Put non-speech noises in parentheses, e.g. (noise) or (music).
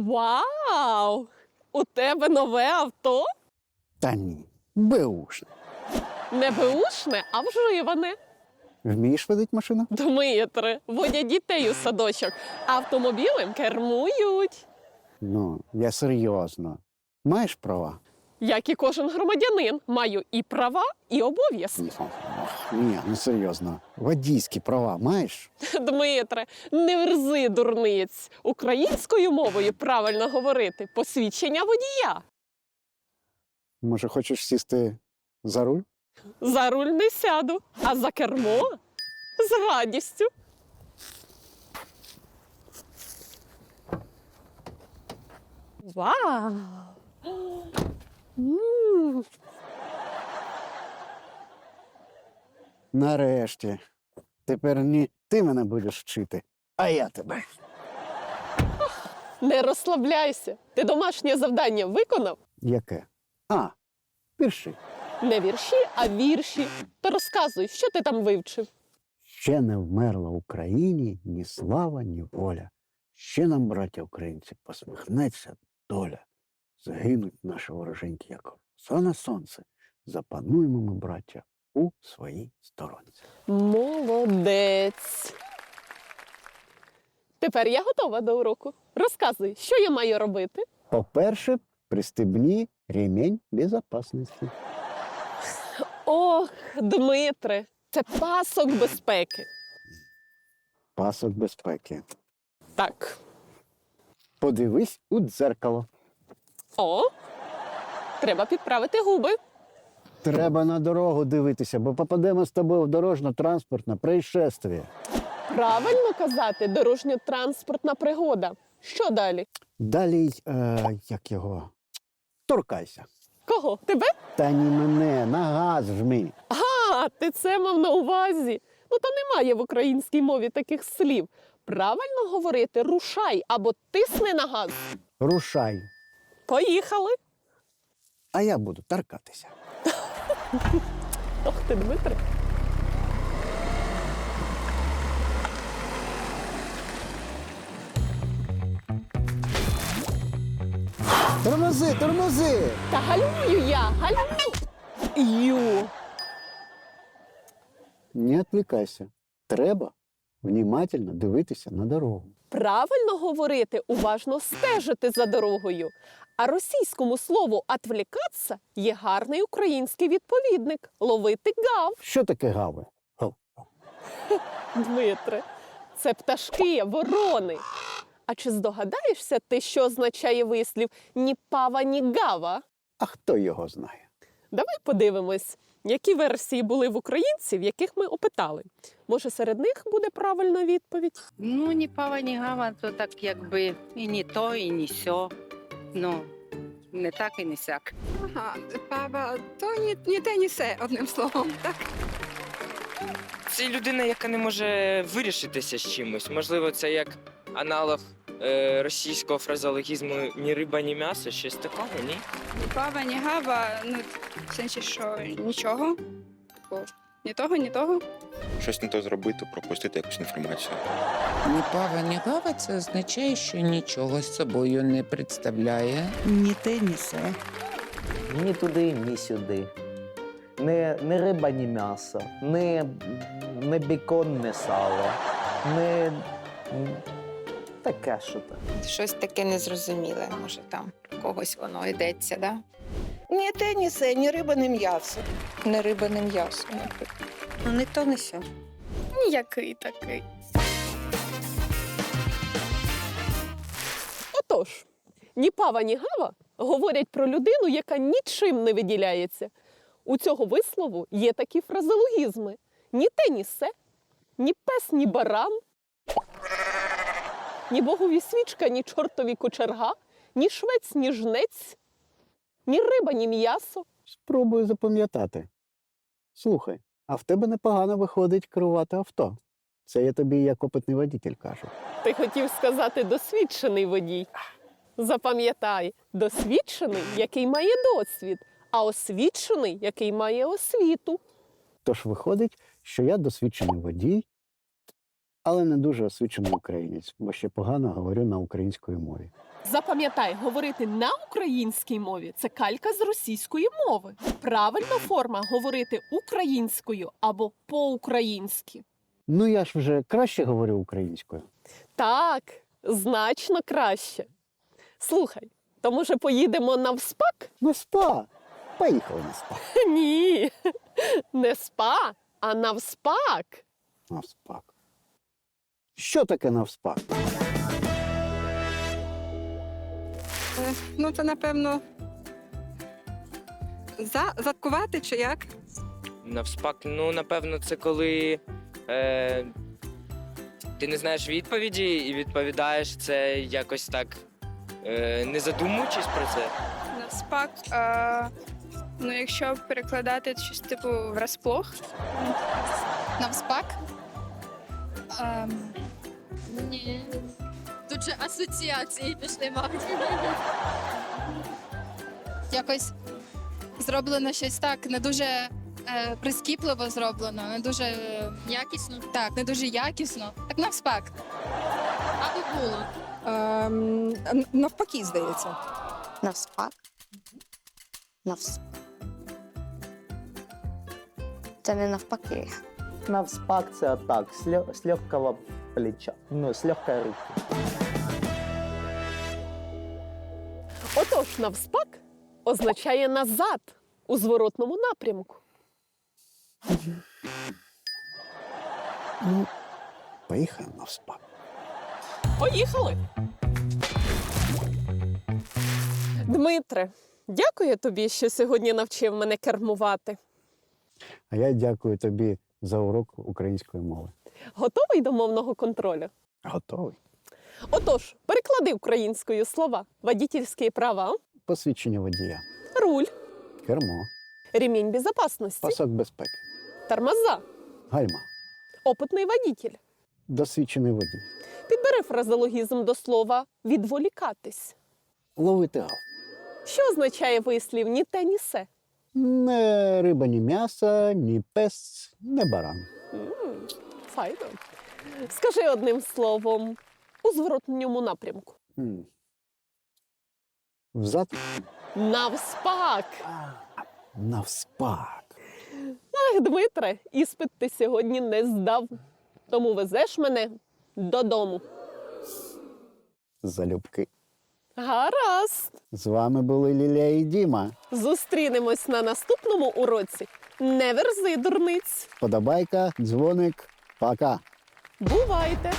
Вау! У тебе нове авто? Та ні, беушне. Не беушне, а вживане. Вмієш водити машину? Дмитре, водять дітей у садочок, автомобілем кермують. Ну, я серйозно. Маєш права? Як і кожен громадянин, маю і права, і обов'язки. Ні, не серйозно. Водійські права маєш? Дмитре, не верзи дурниць. Українською мовою правильно говорити посвідчення водія. Може, хочеш сісти за руль? За руль не сяду, а за кермо з радістю. Вау! (gasps) М, Нарешті. Тепер не ти мене будеш вчити, а я тебе. Не розслабляйся. Ти домашнє завдання виконав? Яке? А, пірши. Не вірші, а вірші. Та розказуй, що ти там вивчив. Ще не вмерла Україні ні слава, ні воля. Ще нам, браття українці, посміхнеться доля. Згинуть наші вороженьки, як роса на сонце. Запануємо ми, браття, у своїй сторонці. Молодець. Тепер я готова до уроку. Розказуй, що я маю робити? По-перше, пристебні ремень безопасності. Ох, Дмитре, це пасок безпеки. Пасок безпеки. Так. Подивись у дзеркало. О, треба підправити губи. Треба на дорогу дивитися, бо попадемо з тобою в дорожньо-транспортне происшествие. Правильно казати, дорожньо-транспортна пригода. Що далі? Далі, е, як його? Торкайся. Кого? Тебе? Та ні мене, на газ жми. А, ти це мав на увазі. Ну, то немає в українській мові таких слів. Правильно говорити рушай або тисни на газ. Рушай. Поїхали. А я буду торкатися. (laughs) Ох ти, Дмитре. Тормози, тормози! Та галюю я, галюю. Ю. Не відвлікайся. Треба внімательно дивитися на дорогу. Правильно говорити, уважно стежити за дорогою. А російському слову «отвлікатися» є гарний український відповідник ловити гав. Що таке гави? Гав. Дмитре, це пташки, ворони. А чи здогадаєшся ти, що означає вислів ні пава, ні гава? А хто його знає? Давай подивимось, які версії були в українців, яких ми опитали. Може, серед них буде правильна відповідь? Ну, ні пава, ні гава, то так якби і ні то, і ні сьо. Ну, не так і не сяк. Ага, баба, то ні, ні те, ні се, одним словом, так? Це людина, яка не може вирішитися з чимось. Можливо, це як аналог російського фразеологізму ні риба, ні м'ясо, щось такого, ні? Ні баба, ні гава, ну, в сенсі, що нічого. Бо ні того, ні того. щось не то зробити, пропустити якусь інформацію. Ні пава, ні гава це означає, що нічого з собою не представляє. Ні те, ні се. Ні туди, ні сюди. Не, не риба, ні м'ясо, не, не бікон, не сало, не таке що то. Щось таке незрозуміле, може там про когось воно йдеться, да? Ні те, ні се, ні риба, ні м'ясо. Не риба, не м'ясо, наприклад. Ну, не то, не сьо. Який такий. Отож, ні пава, ні гава говорять про людину, яка нічим не виділяється. У цього вислову є такі фразеологізми: ні те, ні се, ні пес, ні баран, ні богові свічка, ні чортові кочерга, ні швець, ні жнець, ні риба, ні м'ясо. Спробую запам'ятати. Слухай, а в тебе непогано виходить керувати авто. Це я тобі як опитний водитель кажу. Ти хотів сказати досвідчений водій. Запам'ятай, досвідчений, який має досвід, а освічений, який має освіту. Тож виходить, що я досвідчений водій, але не дуже освічений українець, бо ще погано говорю на української мові. Запам'ятай, говорити на українській мові це калька з російської мови. Правильна форма говорити українською або по-українськи. Ну я ж вже краще говорю українською. Так, значно краще. Слухай, то може поїдемо на вспак? На спа. Поїхали на спа. (laughs) Ні, (laughs) не спа, а навспак. Навспак. Що таке навспак? Е, Ну, це напевно. За, заткувати чи як? Навспак, ну напевно, це коли е, ти не знаєш відповіді і відповідаєш це якось так, е, не задумуючись про це. Навспак. А, ну, якщо перекладати щось типу врасплох. Навспак? Ем, ні. Тут же асоціації пішли, мабуть. Якось зроблено щось так, не дуже е, прискіпливо зроблено, не дуже. Якісно? Так, не дуже якісно. Так навспак. Або було. Ем, навпаки, здається. Навспак. Навс... Це не навпаки. Навспак це так, з, лё- з легкого плеча, ну, з легкої руки. Отож, навспак означає назад у зворотному напрямку. Ну, поїхали навспак. Поїхали. Дмитре, дякую тобі, що сьогодні навчив мене кермувати. А я дякую тобі за урок української мови. Готовий до мовного контролю? Готовий. Отож, переклади українською слова: водительські права, Посвідчення водія. руль, Кермо. ремінь безопасності, Пасок безпеки. тормоза, Гальма. опитний водитель. Досвідчений водій. Підбери фразеологізм до слова відволікатись. Ловити гав. Що означає вислів ні те, ні се? Не риба, ні м'ясо, ні пес, не баран. Файно. Скажи одним словом у зворотньому напрямку. М. Взад. Навспак. Навспак. Ах, Дмитре, іспит ти сьогодні не здав. Тому везеш мене додому. Залюбки. Гаразд. З вами були Лілія і Діма. Зустрінемось на наступному уроці. Не верзи, дурниць. Подобайка, дзвоник. Пока. Бувайте!